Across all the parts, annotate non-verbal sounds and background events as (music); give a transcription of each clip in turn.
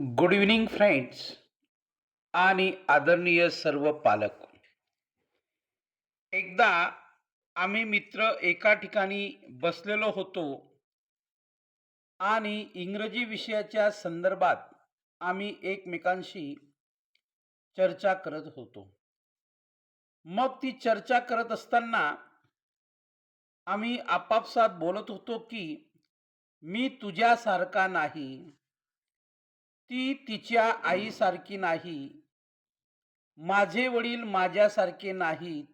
Good evening friends आणि आदरणीय सर्व पालक. एकदा आम्ही मित्र एका ठिकाणी बसलेलो होतो. आणि इंग्रजी विषयाच्या संदर्भात आम्ही एकमेकांशी चर्चा करत होतो. मग ती चर्चा करत असताना आम्ही आपापसात बोलत होतो की मी तुझ्यासारखा नाही. ती तिच्या आईसारखी नाही. माझे वडील माझ्यासारखे नाहीत.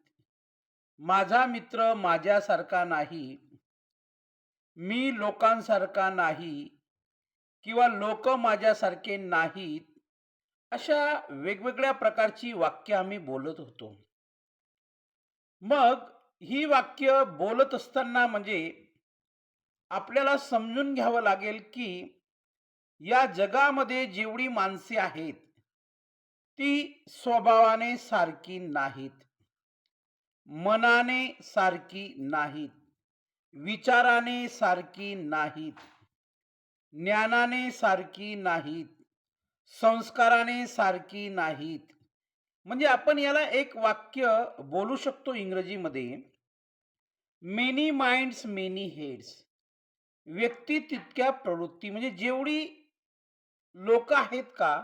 माझा मित्र माझ्यासारखा नाही. मी लोकांसारखा नाही. किंवा लोक माझ्यासारखे नाहीत. अशा वेगवेगळ्या प्रकारची वाक्य आम्ही बोलत होतो. मग ही वाक्य बोलत असताना म्हणजे आपल्याला समजून घ्यावं लागेल की या जगामध्ये जेवढी माणसे आहेत ती स्वभावाने सारखी नाहीत. मनाने सारखी नाहीत. विचाराने सारखी नाहीत. ज्ञानाने सारखी नाहीत. संस्काराने सारखी नाहीत. म्हणजे आपण याला एक वाक्य बोलू शकतो इंग्रजीमध्ये. मेनी माइंड्स मेनी हेड्स व्यक्ती तितक्या प्रवृत्ती म्हणजे जेवढी लोक आहेत का?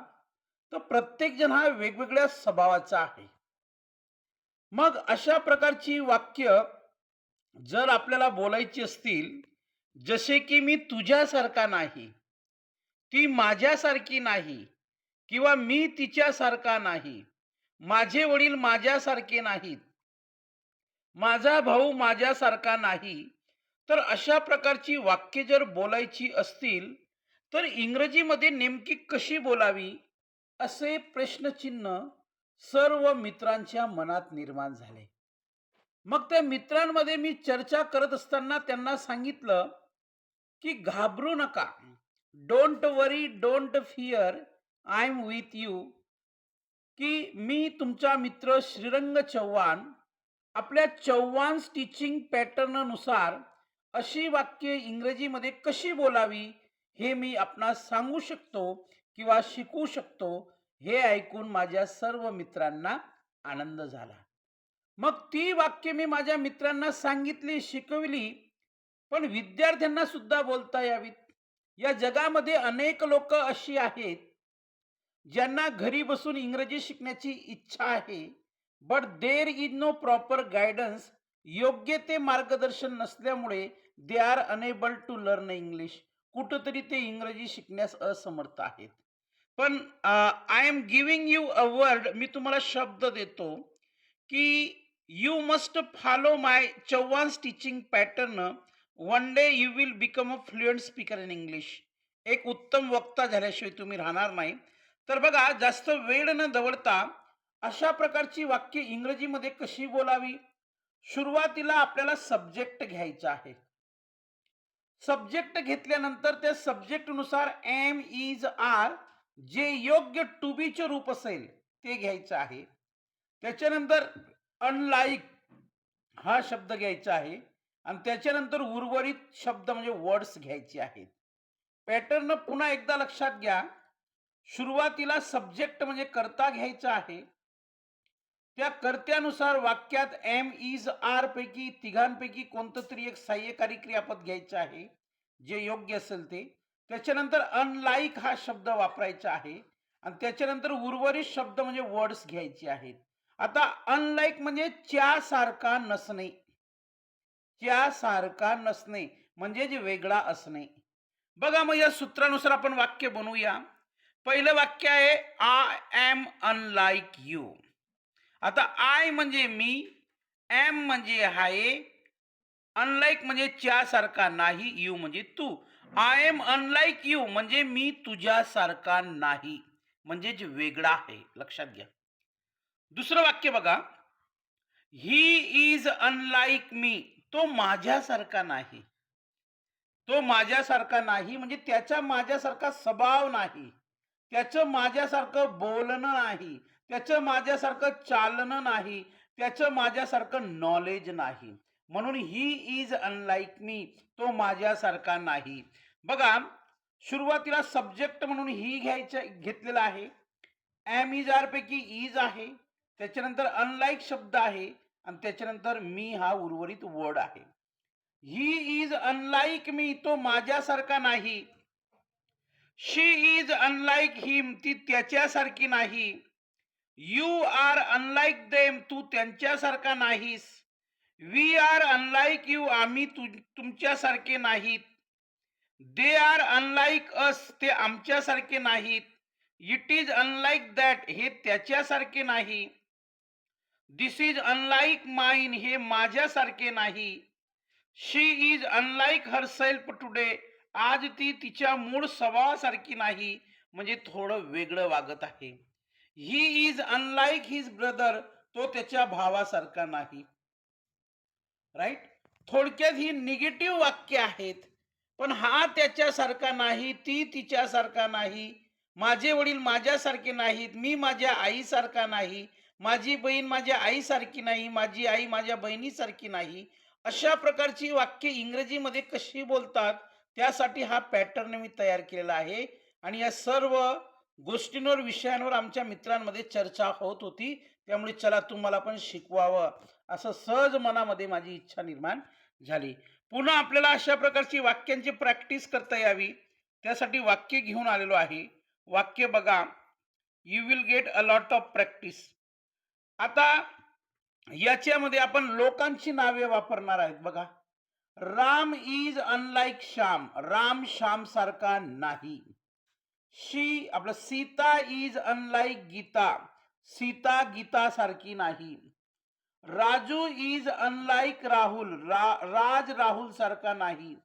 तर प्रत्येक जण हा वेगवेगळ्या स्वभावाचा आहे. मग अशा प्रकारची वाक्य जर आपल्याला बोलायची असतील जसे की मी तुझ्यासारखा नाही ती माझ्यासारखी नाही किंवा मी तिच्यासारखा नाही माझे वडील माझ्यासारखे नाहीत माझा भाऊ माझ्यासारखा नाही तर अशा प्रकारची वाक्य जर बोलायची असतील तर इंग्रजीमध्ये नेमकी कशी बोलावी असे प्रश्नचिन्ह सर्व मित्रांच्या मनात निर्माण झाले. मग त्या मित्रांमध्ये मी चर्चा करत असताना त्यांना सांगितलं की घाबरू नका. Don't worry don't fear I am with you की मी तुमचा मित्र श्रीरंग चव्हाण आपल्या चव्हाण स्टिचिंग पॅटर्ननुसार अशी वाक्य इंग्रजीमध्ये कशी बोलावी? हे मी आपणास सांगू शकतो किंवा शिकू शकतो हे ऐकून माझ्या सर्व मित्रांना आनंद झाला. मग ती वाक्य मी माझ्या मित्रांना सांगितली शिकवली पण विद्यार्थ्यांना सुद्धा बोलता यावीत. या जगामध्ये अनेक लोक अशी आहेत ज्यांना घरी बसून इंग्रजी शिकण्याची इच्छा आहे but there is no proper guidance योग्य ते मार्गदर्शन नसल्यामुळे they are unable to learn English कुठंतरी ते इंग्रजी शिकण्यास असमर्थ आहेत. पण I am giving you a word मी तुम्हाला शब्द देतो की you must follow my Chavan stitching pattern one day you will become a fluent speaker in English एक उत्तम वक्ता झाल्याशिवाय तुम्ही राहणार नाही. तर बघा जास्त वेळ न दवडता अशा प्रकारची वाक्य इंग्रजीमध्ये कशी बोलावी? सुरुवातीला आपल्याला सब्जेक्ट घ्यायचा आहे. सब्जेक्ट घेतल्यानंतर त्या सब्जेक्टनुसार एम इज आर जे योग्य टू बीचे रूप असेल ते घ्यायचं आहे. त्याच्यानंतर अनलाईक हा शब्द घ्यायचा आहे. आणि त्याच्यानंतर उर्वरित शब्द म्हणजे वर्ड्स घ्यायचे आहेत. पॅटर्न पुन्हा एकदा लक्षात घ्या. सुरुवातीला सब्जेक्ट म्हणजे करता घ्यायचा आहे. त्या कर्त्यानुसार वाक्यात एम इज आर पैकी तिघांपैकी कोणतं तरी एक सहाय्यकारी क्रियापद घ्यायचं आहे जे योग्य असेल ते. त्याच्यानंतर अनलाईक हा शब्द वापरायचा आहे आणि त्याच्यानंतर उर्वरित शब्द म्हणजे वर्ड्स घ्यायचे आहेत. आता अनलाईक म्हणजे च्या सारखा नसणे. च्या सारखा नसणे म्हणजे जे वेगळा असणे. बघा मग या सूत्रानुसार आपण वाक्य बनवूया. पहिलं वाक्य आहे आय एम अनलाईक यू आता आय म्हणजे मी एम म्हणजे आहे अनलाईक म्हणजे च्या सारखा नाही यू म्हणजे तू. आय एम अनलाईक यू म्हणजे मी तुझ्यासारखा नाही म्हणजे जे वेगळा आहे. लक्षात घ्या. दुसरं वाक्य बघा. ही इज अनलाईक मी तो माझ्यासारखा नाही. तो माझ्यासारखा नाही म्हणजे त्याचा माझ्यासारखा स्वभाव नाही. त्याचं माझ्यासारखं बोलणं नाही त्याचं माझ्यासारखं चालणं नाही त्याचं माझ्यासारखं नॉलेज नाही. म्हणून ही इज अनलाईक मी तो माझ्यासारखा नाही. बघा सुरुवातीला सब्जेक्ट म्हणून ही घ्यायचं घेतलेला आहे. ॲम इज आर पैकी इज आहे. त्याच्यानंतर अनलाईक शब्द आहे. आणि त्याच्यानंतर मी हा उर्वरित वर्ड आहे. ही इज अनलाईक मी तो माझ्यासारखा नाही. शी इज अनलाईक हिम ती त्याच्यासारखी नाही. यू आर अनलाईक देम तू त्यांच्यासारखा नाहीस. वी आर अनलाईक यू आम्ही तुमच्यासारखे नाहीत. दे आर अनलाईक अस ते आमच्यासारखे नाहीत. इट इज अनलाईक दॅट हे त्याच्यासारखे नाही. दिस इज अनलाईक माइन हे माझ्यासारखे नाही. She is unlike herself today आज ती तिच्या मूळ स्वभावासारखी नाही म्हणजे थोडं वेगळं वागत आहे. He is unlike his brother तो त्याच्या भावासारखा नाही. राईट थोडक्यात ही निगेटिव्ह वाक्य आहेत पण हा त्याच्यासारखा नाही ती तिच्यासारखा नाही. माझे वडील माझ्यासारखे नाहीत मी माझ्या आईसारखा नाही. माझी बहीण माझ्या आईसारखी नाही माझी आई माझ्या बहिणीसारखी नाही. अशा प्रकारची वाक्य इंग्रजीमध्ये कशी बोलतात? त्यासाठी हा पॅटर्न मी तयार केलेला आहे. आणि या सर्व गोष्टींवर विषयांवर आमच्या मित्रांमध्ये चर्चा होत होती. त्यामुळे चला तुम्हाला पण शिकवावं असं सहज मनामध्ये माझी इच्छा निर्माण झाली. पुन्हा आपल्याला अशा प्रकारची वाक्यांची प्रॅक्टिस करता यावी. त्यासाठी वाक्य घेऊन आलेलो आहे. वाक्य बघा. You will get a lot of practice आता याच्यामध्ये आपण लोकांची नावे वापरणार आहेत बघा. राम इज़ अनलाईक श्याम राम श्याम सारखा नाही. शी आपलं सीता इज़ अनलाइक गीता सीता गीता सारखी नाही. राजू इज़ अनलाइक राहुल रा, राज राहुल सारखा नाही.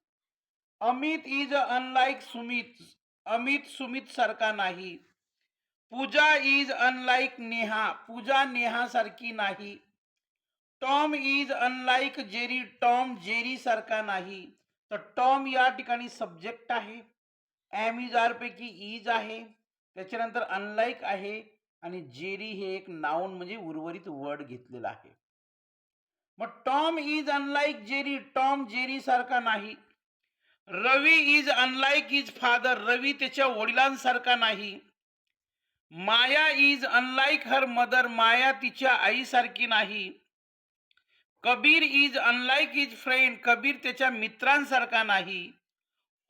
अमित इज़ अनलाईक सुमित अमित सुमित सारखा नाही. पूजा इज़ अनलाइक नेहा पूजा नेहा सारखी नाही. Tom is unlike Jerry Tom Jerry सारखा नाही. तर टॉम या ठिकाणी सब्जेक्ट आहे. एम इज आर पैकी इज आहे. त्याच्यानंतर अनलाईक आहे. आणि जेरी हे एक नाऊन म्हणजे उर्वरित वर्ड घेतलेला आहे. मग Tom is unlike Jerry Tom Jerry सारखा नाही. Ravi is unlike is father Ravi त्याच्या वडिलांसारखा नाही. Maya is unlike her mother Maya तिच्या आईसारखी नाही. Kabir is unlike is friend Kabir त्याच्या मित्रांसारखा नाही.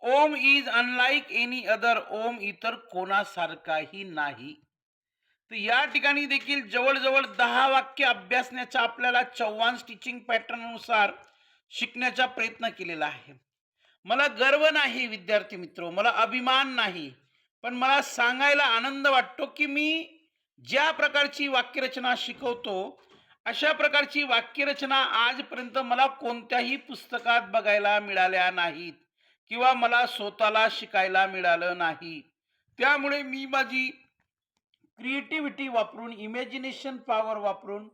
Om is unlike any other Om इतर कोणासारखाही नाही. तर या ठिकाणी देखील जवळजवळ दहा वाक्य अभ्यासण्याचा आपल्याला चव्हाण स्टिचिंग पॅटर्ननुसार शिकण्याचा प्रयत्न केलेला आहे. मला गर्व नाही विद्यार्थी मित्र मला अभिमान नाही. पण मला सांगायला आनंद वाटतो की मी ज्या प्रकारची वाक्यरचना शिकवतो अशा प्रकारची वाक्यरचना आजपर्यंत मला कोणत्याही पुस्तकात बघायला मिळाल्या नाहीत किंवा मला स्वतःला शिकायला मिळालं नाही. त्यामुळे मी माझी क्रिएटिव्हिटी वापरून इमॅजिनेशन पॉवर वापरून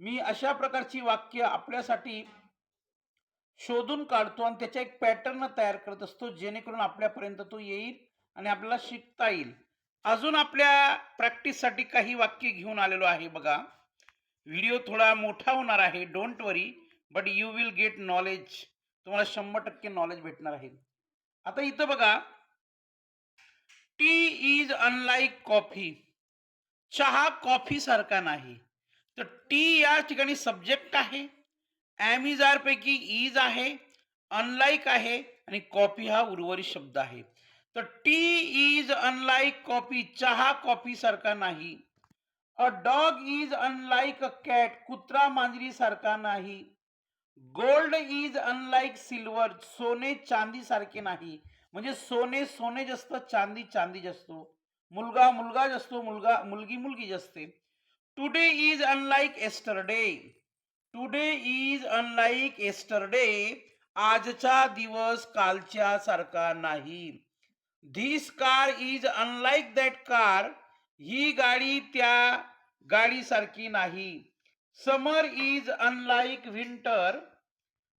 मी अशा प्रकारची वाक्य आपल्यासाठी शोधून काढतो आणि त्याचा एक पॅटर्न तयार करत असतो जेणेकरून आपल्यापर्यंत तो येईल आणि आपल्याला शिकता येईल. अजून आपल्या प्रॅक्टिससाठी काही वाक्य घेऊन आलेलो आहे बघा. व्हिडिओ थोडा मोठा होणार आहे don't worry but you will get knowledge तुम्हाला शंभर टक्के नॉलेज भेटणार आहे. आता इथं बघा टी इज अनलाईक कॉफी चहा कॉफी सारखा नाही. तर टी या ठिकाणी सब्जेक्ट आहे. ॲम इज पैकी इज आहे अनलाईक आहे आणि कॉफी हा उर्वरित शब्द आहे. तर टी इज अनलाईक कॉफी चहा कॉफी सारखा नाही. A dog is unlike a cat कुत्रा मांजरी सारखा नाही. गोल्ड इज अनलाईक सिल्वर सोने चांदी सारखे नाही. म्हणजे सोने सोने जास्त चांदी चांदी असतो मुलगा मुलगा जास्त मुलगा मुलगी मुलगी असते today is unlike yesterday today is unlike yesterday आजचा दिवस कालच्या सारखा नाही. This car is unlike that car ही गाडी त्या गाडीसारखी नाही. समर इज अनलाईक विंटर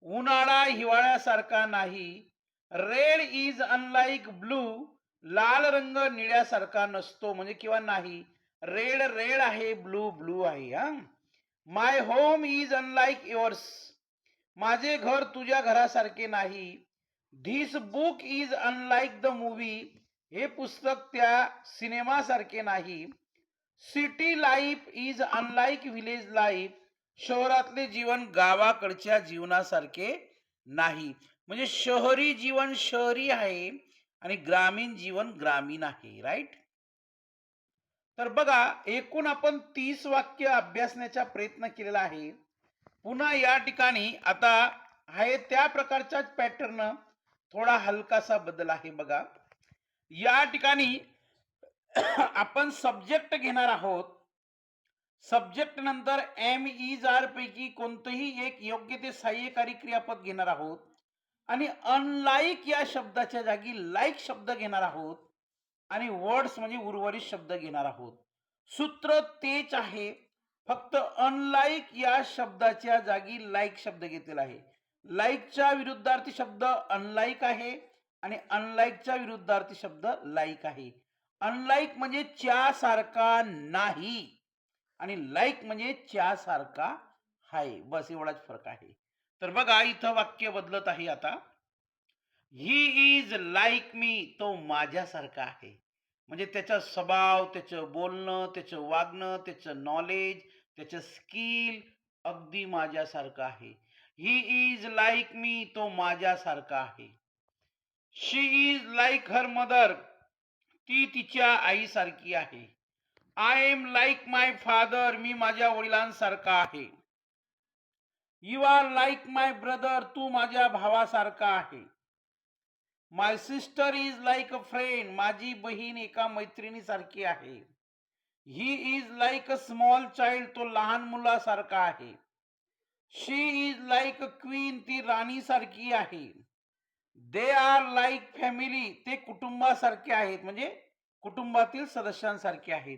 उन्हाळा हिवाळ्यासारखा नाही. रेड इज अनलाईक ब्लू लाल रंग निळ्यासारखा नसतो म्हणजे किंवा नाही. रेड रेड आहे ब्लू ब्लू आहे हा. My home is unlike yours माझे घर तुझ्या घरासारखे नाही. This book is unlike the movie हे पुस्तक त्या सिनेमासारखे नाही. City life is unlike village life शहरातले जीवन गावाकडच्या जीवनासारखे नाही. म्हणजे शहरी जीवन शहरी आहे आणि ग्रामीण जीवन ग्रामीण आहे राईट तर बघा एकूण आपण तीस वाक्य अभ्यासण्याचा प्रयत्न केलेला आहे. पुन्हा या ठिकाणी आता आहे त्या प्रकारचाच पॅटर्न थोडा हलकासा बदल आहे बघा. या ठिकाणी (coughs) आपण सब्जेक्ट घेणार आहोत. सब्जेक्ट नंतर एम ई जार पैकी कोणतंही एक योग्य ते सहाय्यकारी क्रियापद घेणार आहोत. आणि अनलाईक या शब्दाच्या जागी लाईक शब्द घेणार आहोत. आणि वर्ड्स म्हणजे उर्वरित शब्द घेणार आहोत. सूत्र तेच आहे. फक्त अनलाईक या शब्दाच्या जागी लाईक शब्द घेतलेला आहे. लाईकच्या विरुद्धार्थी शब्द अनलाईक आहे. आणि अनलाईकच्या विरुद्धार्थी शब्द लाईक आहे. अनलाईक म्हणजे च्या सारखा नाही. आणि लाईक म्हणजे च्या सारखा आहे बस एवढाच फरक आहे. तर बघा इथं वाक्य बदलत आहे आता. ही इज लाईक मी तो माझ्यासारखा आहे. म्हणजे त्याचा स्वभाव त्याचं बोलणं त्याचं वागणं त्याचं नॉलेज त्याचं स्किल अगदी माझ्यासारखं आहे. ही इज लाईक मी तो माझ्यासारखा आहे. She is like her mother ती तिच्या आईसारखी आहे. I am like my father मी माझ्या वडिलांसारखा आहे. You are like my brother तू माझ्या भावासारखा आहे. My sister is like a friend माझी बहीण एका मैत्रिणीसारखी आहे. He is like a small child तो लहान मुलासारखा आहे. She is like a queen ती राणीसारखी आहे. दे आर लाईक फॅमिली ते कुटुंबासारखे आहेत. म्हणजे कुटुंबातील सदस्यांसारखे आहेत.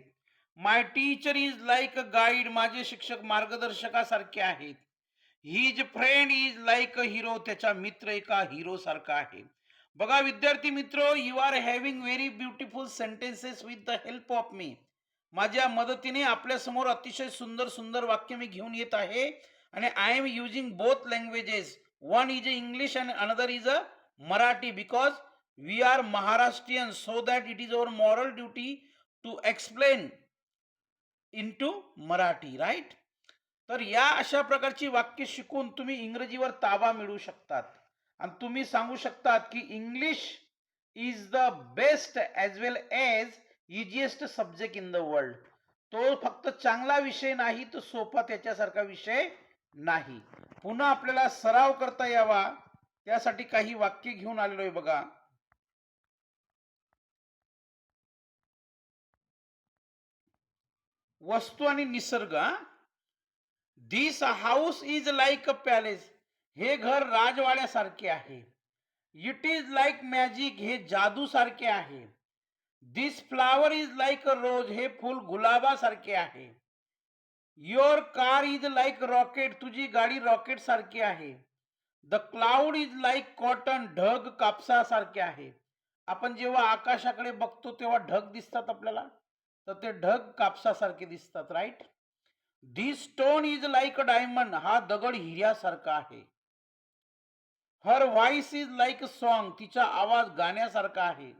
My teacher is like a guide माझे शिक्षक मार्गदर्शकासारखे आहेत. His friend is like a hero त्याचा मित्र एका हिरो सारखा आहे. बघा विद्यार्थी मित्र you are having very beautiful sentences with the help of me माझ्या मदतीने आपल्यासमोर अतिशय सुंदर सुंदर वाक्य मी घेऊन येत आहे. आणि I am using both languages one is a English and another is a Marathi because we are Maharashtrian so that it is our moral duty to explain in to Marathi right तर या अशा प्रकारची वाक्य शिकून तुम्ही इंग्रजीवर ताबा मिळवू शकतात. आणि तुम्ही सांगू शकतात की English is the best as well as easiest subject in the world तो फक्त चांगला विषय नाही तो सोपा त्याच्यासारखा विषय नाही. पुन्हा आपल्याला सराव करता यावा. त्यासाठी काही वाक्य घेऊन आलेलो आहे बघा. वस्तू आणि निसर्ग this house is like a palace हे घर राजवाड्यासारखे आहे. इट इज लाईक मॅजिक हे जादू सारखे आहे. This flower is like a rose हे फुल गुलाबासारखे आहे. Your car is like rocket तुझी गाडी रॉकेट सारखी आहे. The cloud is like cotton ढग कापसासारखे आहे. आपण जेव्हा आकाशाकडे बघतो तेव्हा ढग दिसतात आपल्याला. तर ते ढग कापसासारखे दिसतात right the stone is like a diamond हा दगड हिऱ्यासारखा आहे. Her voice is like a song तिचा आवाज गाण्यासारखा आहे.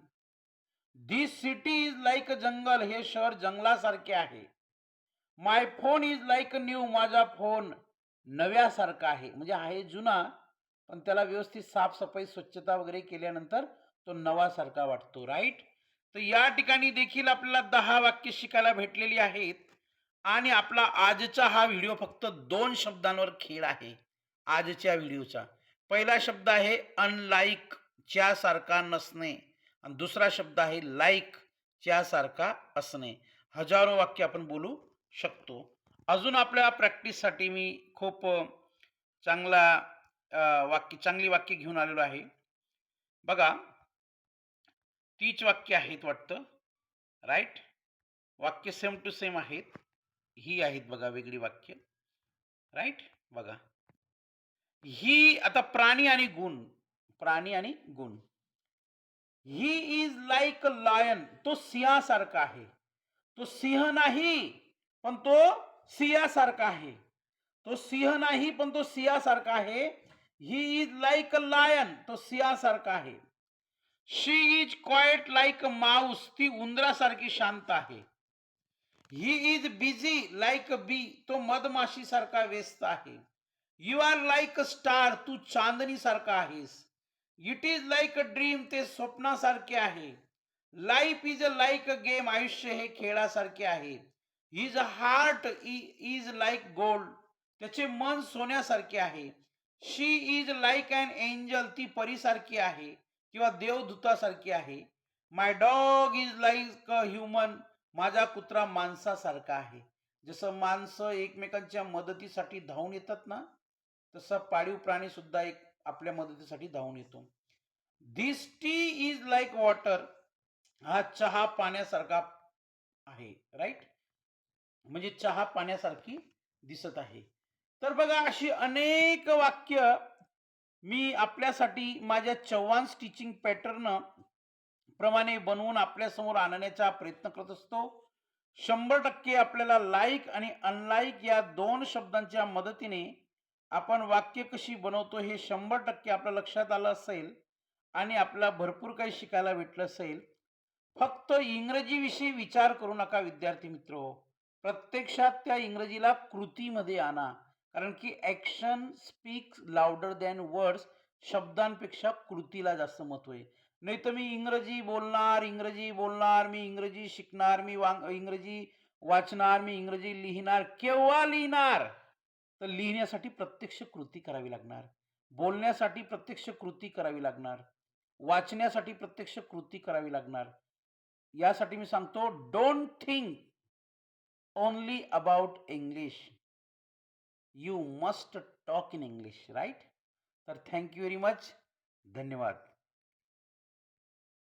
The city is like a jungle हे शहर जंगलासारखे आहे. My phone is like a new माझा फोन नव्यासारखा आहे. म्हणजे आहे जुना पण त्याला व्यवस्थित साफसफाई स्वच्छता वगैरे केल्यानंतर तो नवासारखा वाटतो राईट तर या ठिकाणी देखील आपल्याला दहा वाक्य शिकायला भेटलेली आहेत. आणि आपला आजचा हा व्हिडिओ फक्त दोन शब्दांवर खेळ आहे आजच्या व्हिडिओचा. पहिला शब्द आहे अनलाईक च्यासारखा नसणे. आणि दुसरा शब्द आहे लाईक च्यासारखा असणे. हजारो वाक्य आपण बोलू शकतो. अजून आपल्या प्रॅक्टिससाठी मी खूप चांगला अ, वाक्य चांगली वाक्य घेऊन आलेलो आहे. बघा तीच वाक्य आहेत वाटतं राईट वाक्य सेम टू सेम आहेत ही आहेत बघा वेगळी वाक्य राईट बघा. ही आता प्राणी आणि गुण प्राणी आणि गुण. He is like a lion तो सिंहासारखा आहे. तो सिंह नाही पण तो सिंहासारखा आहे. तो सिंह नाही पण तो सिंहासारखा आहे he is like a lion तो सिंहासारखा आहे. She is quiet like a mouse ती उंदरासारखी शांत आहे. He is busy like a bee तो मधमाशी सारखा व्यस्त आहे. You are like a star तू चांदणी सारखा आहेस. It is like a dream ते स्वप्नासारखे आहे. Life is a like a game आयुष्य हे खेळासारखे आहे. His heart is like gold त्याचे मन सोन्यासारखे आहे. She is like an angel ती परीसारखी आहे किंवा देवदूतासारखी आहे. My dog is like a human माझा कुत्रा माणसासारखा आहे. जसं माणसं एकमेकांच्या मदतीसाठी धावून येतात ना तसं पाळीव प्राणी सुद्धा एक आपल्या मदतीसाठी धावून येतो. This tea is like water हा चहा पाण्यासारखा आहे राईट म्हणजे चहा पाण्यासारखी दिसत आहे. तर बघा अशी अनेक वाक्य मी आपल्यासाठी माझ्या चव्हाण स्टिचिंग पॅटर्न प्रमाणे बनवून आपल्यासमोर आणण्याचा प्रयत्न करत असतो. शंभर टक्के आपल्याला लाईक आणि अनलाईक या दोन शब्दांच्या मदतीने आपण वाक्य कशी बनवतो हे शंभर टक्के आपल्या लक्षात आलं असेल आणि आपल्याला भरपूर काही शिकायला भेटलं असेल. फक्त इंग्रजीविषयी विचार करू नका विद्यार्थी मित्र. प्रत्यक्षात त्या इंग्रजीला कृतीमध्ये आणा. कारण की action speaks louder than words शब्दांपेक्षा कृतीला जास्त महत्त्व आहे. नाही तर मी इंग्रजी बोलणार इंग्रजी बोलणार मी इंग्रजी शिकणार मी वांग इंग्रजी वाचणार मी इंग्रजी लिहिणार केव्हा लिहिणार? तर लिहिण्यासाठी प्रत्यक्ष कृती करावी लागणार. बोलण्यासाठी प्रत्यक्ष कृती करावी लागणार. वाचण्यासाठी प्रत्यक्ष कृती करावी लागणार. यासाठी मी सांगतो don't think only about English you must talk in English right तर थँक्यू व्हेरी मच धन्यवाद।